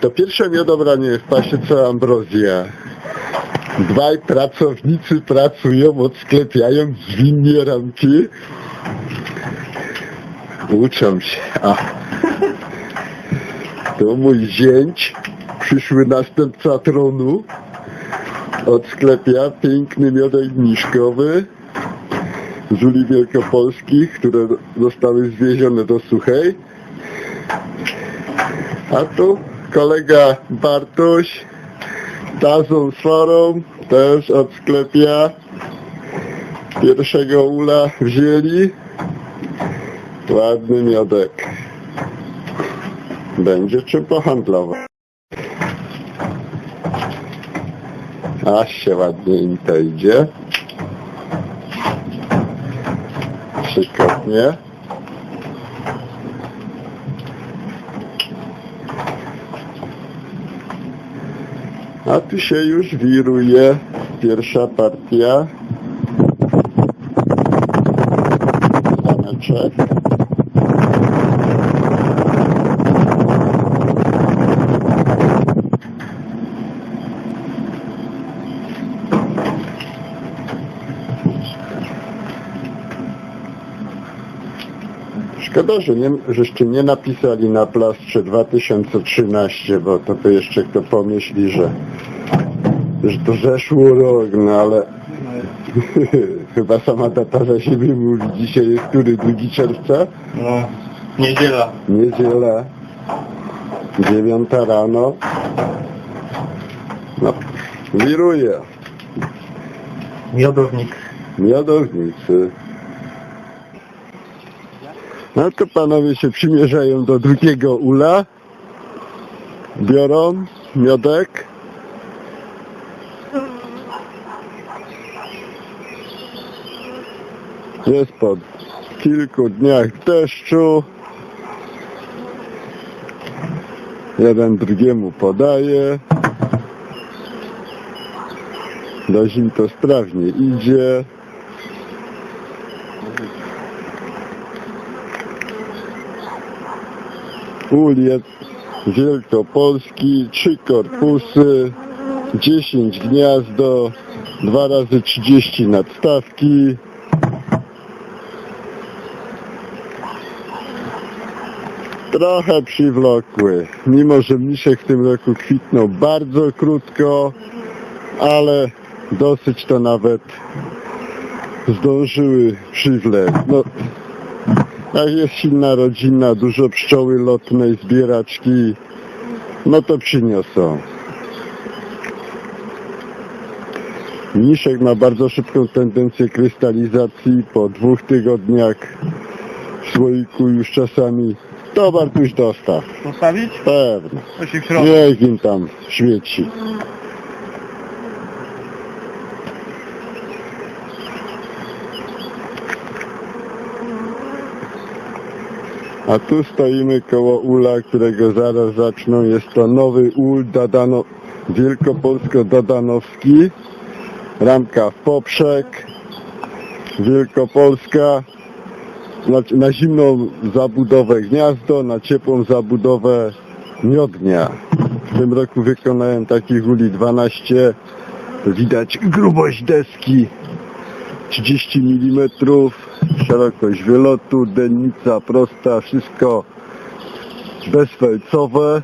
To pierwsze miodobranie w pasiece Ambrozja. Dwaj pracownicy pracują, odsklepiając zwinnie ramki. Uczą się. A. To mój zięć, przyszły następca tronu. Odsklepia piękny miodek niszkowy z uli wielkopolskich, które zostały zwiezione do Suchej. A tu kolega Bartuś tazą z forą też od sklepia pierwszego ula wzięli. Ładny miodek. Będzie czym pohandlować. Aż się ładnie im to idzie. Przykładnie. A tu się już wiruje pierwsza partia. Zameczek. Szkoda, że nie, żeście nie napisali na plastrze 2013, bo to by jeszcze kto pomyśli, że, że to zeszło rok, no ale chyba sama data za siebie mówi. Dzisiaj jest który? 2 czerwca? No, niedziela. Niedziela. 9 rano. No, wiruje. Miodownik. Miodownicy. No to panowie się przymierzają do drugiego ula. Biorą miodek. Jest po kilku dniach deszczu. Jeden drugiemu podaje. Dość im to sprawnie idzie. Uliec Wielkopolski, trzy korpusy, 10 gniazdo, 2 razy 30 nadstawki. Trochę przywlokły, mimo że mniszek w tym roku kwitnął bardzo krótko, ale dosyć to nawet zdążyły przywlec. No, jak jest silna rodzina, dużo pszczoły lotnej, zbieraczki, no to przyniosą. Mniszek ma bardzo szybką tendencję krystalizacji. Po dwóch tygodniach w słoiku już czasami towar tuś dostaw. Postawić? To w środku. Niech im tam świeci. A tu stoimy koło ula, którego zaraz zaczną. Jest to nowy ul Dadano, Wielkopolsko-Dadanowski. Ramka w poprzek. Wielkopolska. Znaczy na zimną zabudowę gniazdo, na ciepłą zabudowę miodnia. W tym roku wykonałem takich uli 12. Widać grubość deski 30 mm, szerokość wylotu, dennica prosta, wszystko bezfelcowe,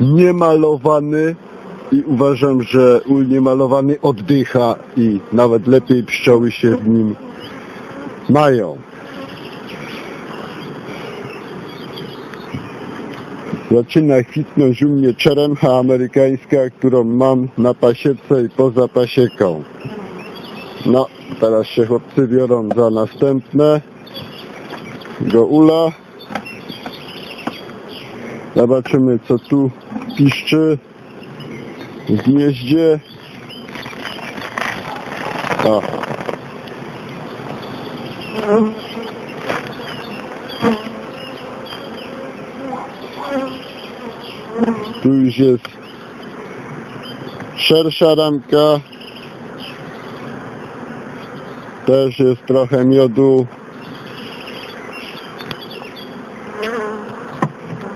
niemalowany i uważam, że ul niemalowany oddycha i nawet lepiej pszczoły się w nim mają. Zaczyna kwitnąć u mnie czeremcha amerykańska, którą mam na pasiece i poza pasieką. No, teraz się chłopcy biorą za następne. Do ula. Zobaczymy co tu piszczy w gnieździe. O. Tu już jest szersza ramka. Też jest trochę miodu.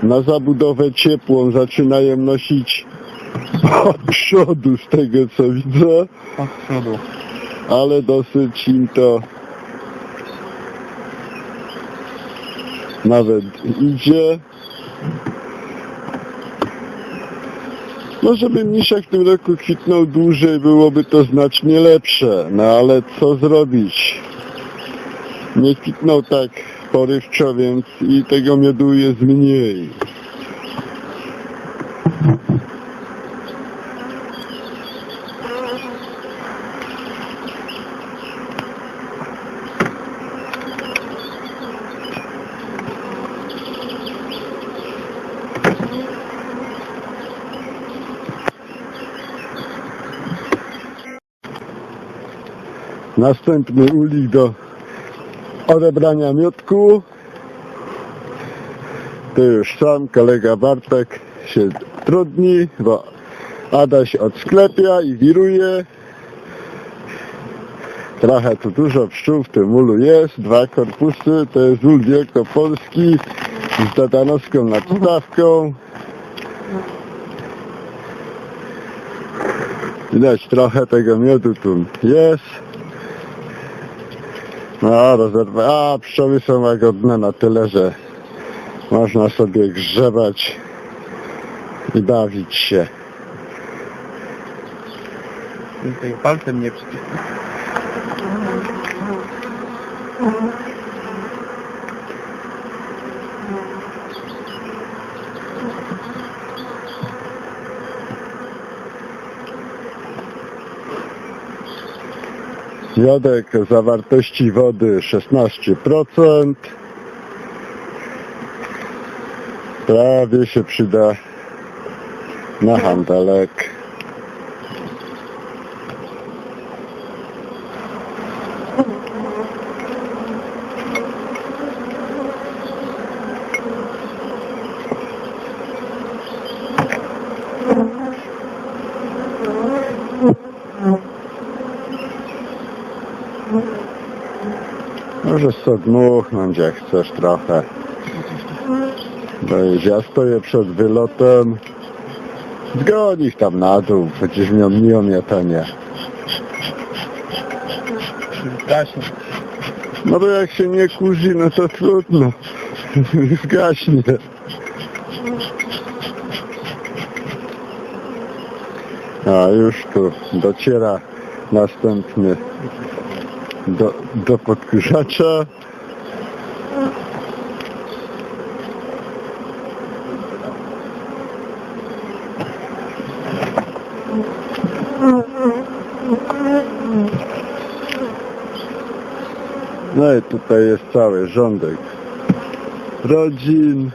na zabudowę ciepłą zaczynają nosić od przodu z tego co widzę, Od przodu. ale dosyć im to nawet idzie. No żeby misiak w tym roku kwitnął dłużej, byłoby to znacznie lepsze. No ale co zrobić? Nie kwitnął tak porywczo, więc i tego miodu jest mniej. Następny ulik do odebrania miotku. To już sam kolega Bartek się trudni, bo Adaś odsklepia i wiruje. Trochę tu dużo pszczół w tym ulu jest, dwa korpusy, to jest ul wielkopolski z datanowską nadstawką. Widać trochę tego miodu tu jest. No, rezerwa. A, pszczoły są łagodne na tyle, że można sobie grzebać i bawić się. Tutaj palcem nie przycisnę. Jodek zawartości wody 16%. Prawie się przyda na handelek. Możesz sobie dmuchnąć jak chcesz trochę. Bo ja stoję przed wylotem. Zgodź ich tam na dół, przecież miał miło miotanie. Gaśnie. No bo jak się nie kurzy, no to trudno. Zgaśnie. A już tu dociera następny do, do podkurzacza. No i tutaj jest cały rządek rodzin.